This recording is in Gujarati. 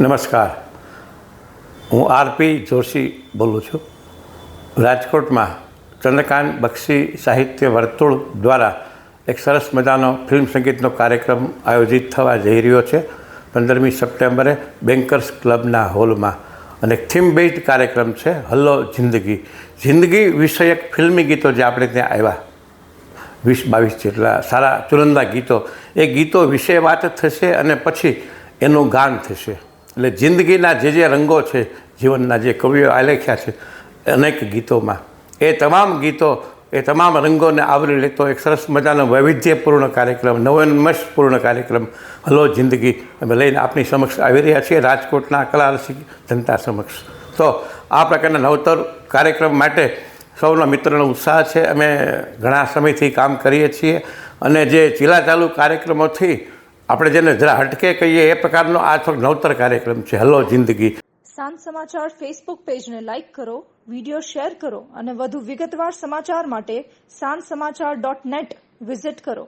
નમસ્કાર. હું આરપી જોશી બોલું છું. રાજકોટમાં ચંદ્રકાંત બક્ષી સાહિત્ય વર્તુળ દ્વારા એક સરસ મજાનો ફિલ્મ સંગીતનો કાર્યક્રમ આયોજિત થવા જઈ રહ્યો છે. પંદરમી સપ્ટેમ્બરે બેન્કર્સ ક્લબના હોલમાં. અને થીમ બેઝડ કાર્યક્રમ છે, હલ્લો જિંદગી. જિંદગી વિષયક ફિલ્મી ગીતો જે આપણે ત્યાં આવ્યા. વીસ બાવીસ જેટલા સારા, ચુરંદા ગીતો. એ ગીતો વિશે વાત થશે અને પછી એનું ગાન થશે. એટલે જિંદગીના જે જે રંગો છે, જીવનના જે કવિઓ આલેખ્યા છે, અનેક ગીતોમાં. એ તમામ ગીતો, એ તમામ રંગોને આવરી લેતો એક સરસ મજાનો વૈવિધ્યપૂર્ણ કાર્યક્રમ નવોન્મષપૂર્ણ કાર્યક્રમ, હલો જિંદગી, અમે લઈને આપની સમક્ષ આવી રહ્યા છીએ, રાજકોટના કલારસિક જનતા સમક્ષ. તો આ પ્રકારના નવતર કાર્યક્રમ માટે સૌના મિત્રોનો ઉત્સાહ છે. અમે ઘણા સમયથી કામ કરીએ છીએ અને જે જિલ્લા ચાલુ કાર્યક્રમોથી આપણે જેને જરા હટકે કહીએ, એ પ્રકારનો આ થોડોક નવતર કાર્યક્રમ છે. હલો, જિંદગી. સાંજ સમાચાર ફેસબુક પેજને લાઇક કરો વીડિયો શેર કરો અને વધુ વિગતવાર સમાચાર માટે સાંજ સમાચાર ડોટ નેટ વિઝિટ કરો.